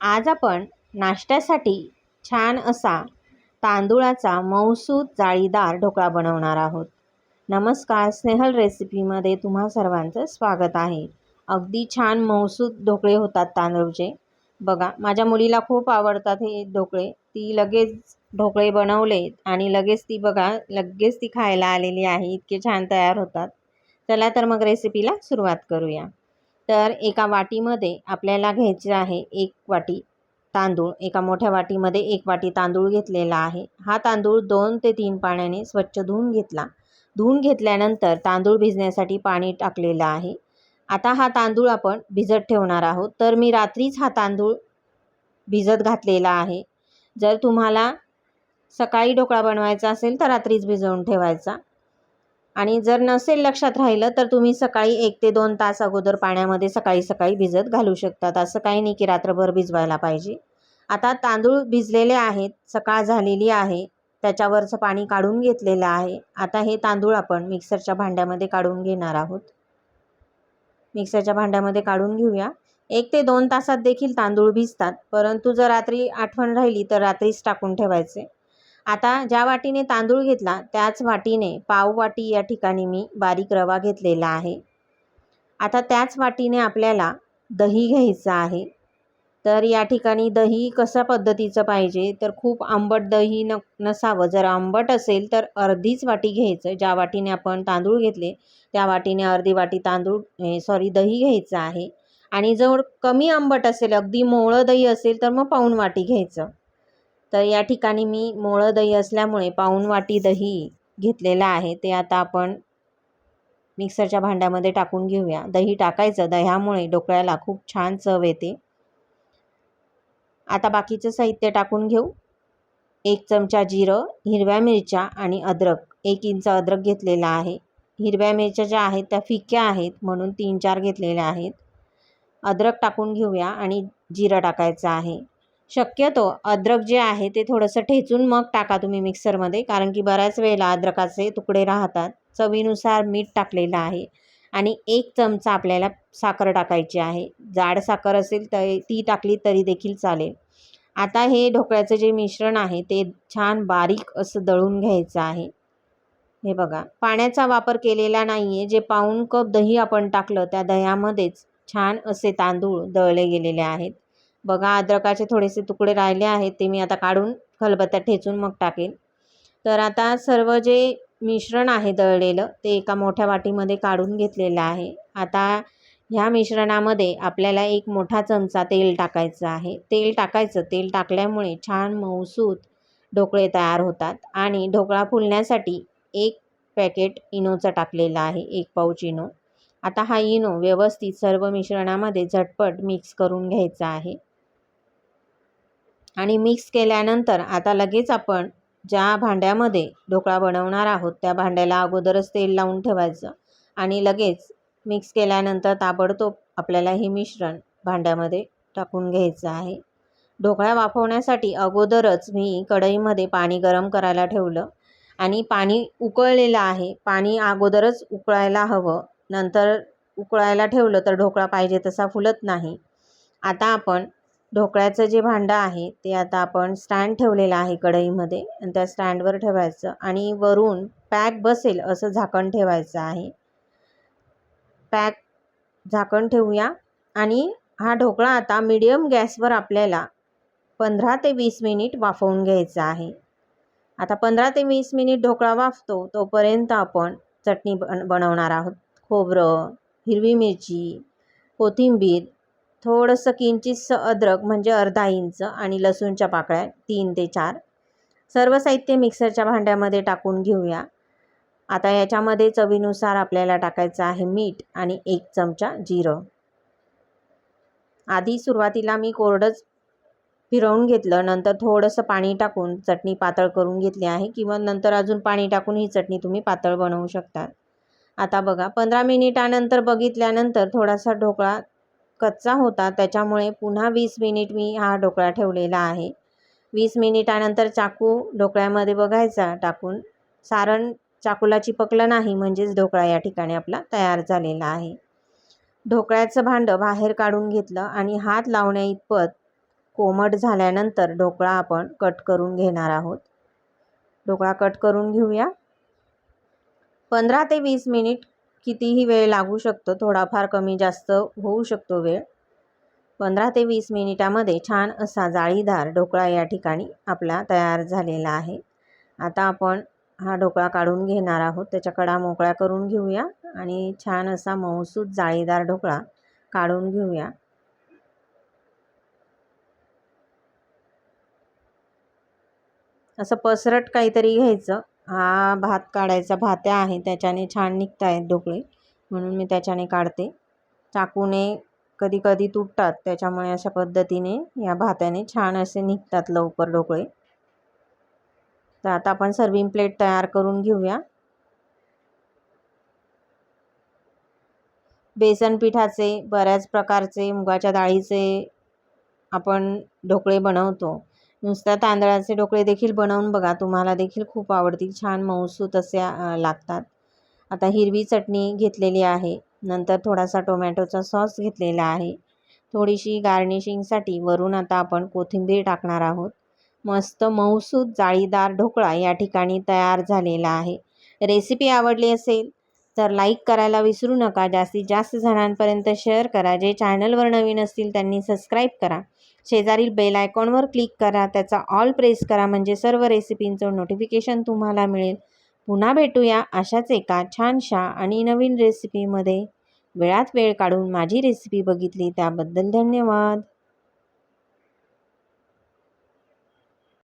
आज आपण नाश्त्यासाठी छान असा तांदुळाचा मऊसूत जाळीदार ढोकळा बनवणार आहोत. नमस्कार स्नेहल रेसिपीमध्ये तुम्हा सर्वांचं स्वागत आहे. अगदी छान मऊसूत ढोकळे होतात तांदूळचे. बघा माझ्या मुलीला खूप आवडतात हे ढोकळे. ती लगेच ढोकळे बनवले आणि लगेच ती बघा लगेच ती खायला आलेली आहे इतके छान तयार होतात. चला तर मग रेसिपीला सुरुवात करूया. तर एका वाटीमध्ये आपल्याला घ्यायचे आहे एक वाटी तांदूळ. एका मोठ्या वाटीमध्ये एक वाटी तांदूळ घेतलेला आहे. हा तांदूळ दोन ते तीन पाण्याने स्वच्छ धुवून घेतला. धुवून घेतल्यानंतर तांदूळ भिजण्यासाठी पाणी टाकलेलं आहे. आता हा तांदूळ आपण भिजत ठेवणार आहोत. तर मी रात्रीच हा तांदूळ भिजत घातलेला आहे. जर तुम्हाला सकाळी ढोकळा बनवायचा असेल तर रात्रीच भिजवून ठेवायचा. आणि जर नसेल लक्षात राहिलं तर तुम्ही सकाळी एक ते दोन तास अगोदर पाण्यामध्ये सकाळी सकाळी भिजत घालू शकतात. असं काही नाही की रात्रभर भिजवायला पाहिजे. आता तांदूळ भिजलेले आहेत सकाळ झालेली आहे त्याच्यावरचं पाणी काढून घेतलेलं आहे. आता हे तांदूळ आपण मिक्सरच्या भांड्यामध्ये काढून घेणार आहोत. मिक्सरच्या भांड्यामध्ये काढून घेऊया. एक ते दोन तासात देखील तांदूळ भिजतात परंतु जर रात्री आठवण राहिली तर रात्रीच टाकून ठेवायचे. आता ज्या वाटीने तांदूळ घेतला त्याच वाटीने पाव वाटी या ठिकाणी मी बारीक रवा घेतलेला आहे. आता त्याच वाटीने आपल्याला दही घ्यायचं आहे. तर या ठिकाणी दही कशा पद्धतीचं पाहिजे? तर खूप आंबट दही न नसावं. जर आंबट असेल तर अर्धीच वाटी घ्यायचं. ज्या वाटीने आपण तांदूळ घेतले त्या वाटीने अर्धी वाटी तांदूळ सॉरी दही घ्यायचं आहे. आणि जर कमी आंबट असेल अगदी मोळं दही असेल तर मग पाऊण वाटी घ्यायचं. तर या ठिकाणी मी मोळं दही असल्यामुळे पाऊण वाटी दही घेतलेलं आहे. ते आता आपण मिक्सरच्या भांड्यामध्ये टाकून घेऊया. दही टाकायचं. दह्यामुळे ढोकळ्याला खूप छान चव येते. आता बाकीचं साहित्य टाकून घेऊ. एक चमचा जिरं हिरव्या मिरच्या आणि अद्रक. एक इंच अद्रक घेतलेला आहे. हिरव्या मिरच्या ज्या आहेत त्या फिक्या आहेत म्हणून तीन चार घेतलेल्या आहेत. अद्रक टाकून घेऊया आणि जिरं टाकायचं आहे. शक्यतो अद्रक जे आहे ते थोडंसं ठेचून मग टाका तुम्ही मिक्सरमध्ये कारण की बऱ्याच वेळेला अद्रकाचे तुकडे राहतात. चवीनुसार मीठ टाकलेलं आहे आणि एक चमचा आपल्याला साखर टाकायची आहे. जाड साखर असेल तर ती टाकली तरी देखील चालेल. आता हे ढोकळ्याचं जे मिश्रण आहे ते छान बारीक असं दळून घ्यायचं आहे. हे बघा पाण्याचा वापर केलेला नाही आहे जे पाऊण कप दही आपण टाकलं त्या दह्यामध्येच छान असे तांदूळ दळले गेलेले आहेत. बघा अद्रकाचे थोडेसे तुकडे राहिले आहेत ते मी आता काढून खलबत्त्यात ठेचून मग टाकेन. तर आता सर्व जे मिश्रण आहे दळलेलं ते एका मोठ्या वाटीमध्ये काढून घेतलेलं आहे. आता ह्या मिश्रणामध्ये आपल्याला एक मोठा चमचा तेल टाकायचं आहे. तेल टाकायचं तेल टाकल्यामुळे छान मऊसूत ढोकळे तयार होतात आणि ढोकळा फुलण्यासाठी एक पॅकेट इनोचं टाकलेलं आहे एक पाऊच इनो. आता हा इनो व्यवस्थित सर्व मिश्रणामध्ये झटपट मिक्स करून घ्यायचा आहे. आणि मिक्स केल्यानंतर आता लगेच आपण ज्या भांड्यामध्ये ढोकळा बनवणार आहोत त्या भांड्याला अगोदरच तेल लावून ठेवायचं आणि लगेच मिक्स केल्यानंतर ताबडतोब आपल्याला हे मिश्रण भांड्यामध्ये टाकून घ्यायचं आहे. ढोकळा वाफवण्यासाठी अगोदरच मी कढईमध्ये पाणी गरम करायला ठेवलं आणि पाणी उकळलेलं आहे. पाणी अगोदरच उकळायला हवं. नंतर उकळायला ठेवलं तर ढोकळा पाहिजे तसा फुलत नाही. आता आपण ढोकळ्याचं जे भांडं आहे ते आता आपण स्टँड ठेवलेलं आहे कढईमध्ये. आणि त्या स्टँडवर ठेवायचं आणि वरून पॅक बसेल असं झाकण ठेवायचं आहे. पॅक झाकण ठेवूया. आणि हा ढोकळा आता मीडियम गॅसवर आपल्याला पंधरा ते वीस मिनिट वाफवून घ्यायचा आहे. आता पंधरा ते वीस मिनिट ढोकळा वाफतो तोपर्यंत आपण चटणी बन बनवणार आहोत. खोबरं हिरवी मिरची कोथिंबीर थोडंसं किंचितसं अद्रक म्हणजे अर्धा इंच आणि लसूणच्या पाकळ्या तीन ते चार. सर्व साहित्य मिक्सरच्या भांड्यामध्ये टाकून घेऊया. आता याच्यामध्ये चवीनुसार आपल्याला टाकायचं आहे मीठ आणि एक चमचा जिरं. आधी सुरुवातीला मी कोरडंच फिरवून घेतलं. नंतर थोडंसं पाणी टाकून चटणी पातळ करून घेतली आहे किंवा नंतर अजून पाणी टाकून ही चटणी तुम्ही पातळ बनवू शकता. आता बघा पंधरा मिनिटानंतर बघितल्यानंतर थोडासा ढोकळा कच्चा होता. त्याच्यामुळे पुन्हा वीस मिनिट मी हा ढोकळा ठेवलेला आहे. वीस मिनिटानंतर चाकू ढोकळ्यामध्ये बघायचा टाकून. सारण चाकूला चिपकलं नाही म्हणजेच ढोकळा या ठिकाणी आपला तयार झालेला आहे. ढोकळ्याचं भांडं बाहेर काढून घेतलं आणि हात लावण्या इतपत कोमट झाल्यानंतर ढोकळा आपण कट करून घेणार आहोत. ढोकळा कट करून घेऊया. पंधरा ते वीस मिनिट कितीही वेळ लागू शकतो थोडाफार कमी जास्त होऊ शकतो वेळ. पंधरा ते वीस मिनिटामध्ये छान असा जाळीदार ढोकळा या ठिकाणी आपला तयार झालेला आहे. आता आपण हा ढोकळा काढून घेणार आहोत. त्याच्या कडा मोकळ्या करून घेऊया आणि छान असा मऊसूद जाळीदार ढोकळा काढून घेऊया. असं पसरट काहीतरी घ्यायचं. हा भात काढायचा भात्या आहे त्याच्याने छान निघत आहेत ढोकळे. म्हणून मी त्याच्याने काढते. चाकूने कधी कधी तुटतात त्याच्यामुळे अशा पद्धतीने या भात्याने छान असे निघतात लवकर ढोकळे. तर आता आपण सर्विंग प्लेट तयार करून घेऊया. बेसन पिठाचे बऱ्याच प्रकारचे मुगाच्या डाळीचे आपण ढोकळे बनवतो. नुसत्या तांदळाचे ढोकळे देखील बनवून बघा. तुम्हाला देखील खूप आवडतील. छान मऊसूत असे लागतात. आता हिरवी चटणी घेतलेली आहे. नंतर थोडासा टोमॅटोचा सॉस घेतलेला आहे. थोडीशी गार्निशिंगसाठी वरून आता आपण कोथिंबीर टाकणार आहोत. मस्त मऊसूत जाळीदार ढोकळा या ठिकाणी तयार झालेला आहे. रेसिपी आवडली असेल तर लाईक करायला विसरू नका. जास्तीत जास्त जणांपर्यंत शेअर करा. जे चॅनलवर नवीन असतील त्यांनी सबस्क्राईब करा. शेजारील बेल आयकॉनवर क्लिक करा. त्याचा ऑल प्रेस करा. म्हणजे सर्व रेसिपींचं नोटिफिकेशन तुम्हाला मिळेल. पुन्हा भेटूया अशाच एका छानशा आणि नवीन रेसिपीमध्ये वेळात वेळ काढून माझी रेसिपी बघितली त्याबद्दल धन्यवाद.